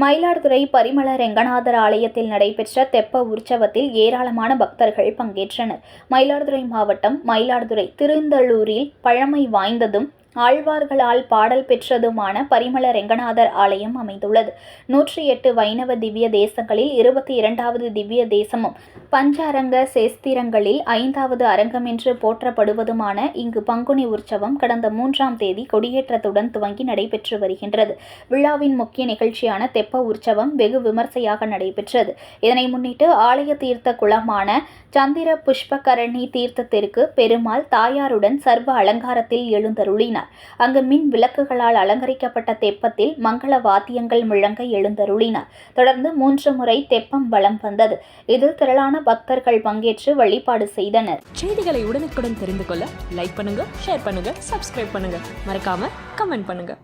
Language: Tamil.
மயிலாடுதுறை பரிமள ரெங்கநாதர் ஆலயத்தில் நடைபெற்ற தெப்ப உற்சவத்தில் ஏராளமான பக்தர்கள் பங்கேற்றனர். மயிலாடுதுறை மாவட்டம் மயிலாடுதுறை திருந்தள்ளூரில் பழமை வாய்ந்ததும் ஆழ்வார்களால் பாடல் பெற்றதுமான பரிமள ரெங்கநாதர் ஆலயம் அமைந்துள்ளது. நூற்றி எட்டு வைணவ திவ்ய தேசங்களில் இருபத்தி இரண்டாவது திவ்ய தேசமும் பஞ்சாரங்க சேஸ்திரங்களில் ஐந்தாவது அரங்கம் என்று போற்றப்படுவதுமான இங்கு பங்குனி உற்சவம் கடந்த மூன்றாம் தேதி கொடியேற்றத்துடன் துவங்கி நடைபெற்று வருகின்றது. விழாவின் முக்கிய நிகழ்ச்சியான தெப்ப உற்சவம் வெகு விமர்சையாக நடைபெற்றது. இதனை முன்னிட்டு ஆலய தீர்த்த குளமான சந்திர புஷ்பகரணி தீர்த்தத்திற்கு பெருமாள் தாயாருடன் சர்வ அலங்காரத்தில் எழுந்தருளினார். அங்கு மின் விளக்குகளால் அலங்கரிக்கப்பட்ட தெப்பத்தில் மங்கள வாத்தியங்கள் முழங்க எழுந்தருளினார். தொடர்ந்து மூன்று முறை தெப்பம் வலம் வந்தது. இதில் திரளான பக்தர்கள் பங்கேற்று வழிபாடு செய்தனர். செய்திகளை உடனுக்குடன் தெரிந்து கொள்ள லைக் பண்ணுங்க ஷேர் பண்ணுங்க சப்ஸ்கிரைப் பண்ணுங்க. மறக்காம கமெண்ட் பண்ணுங்க.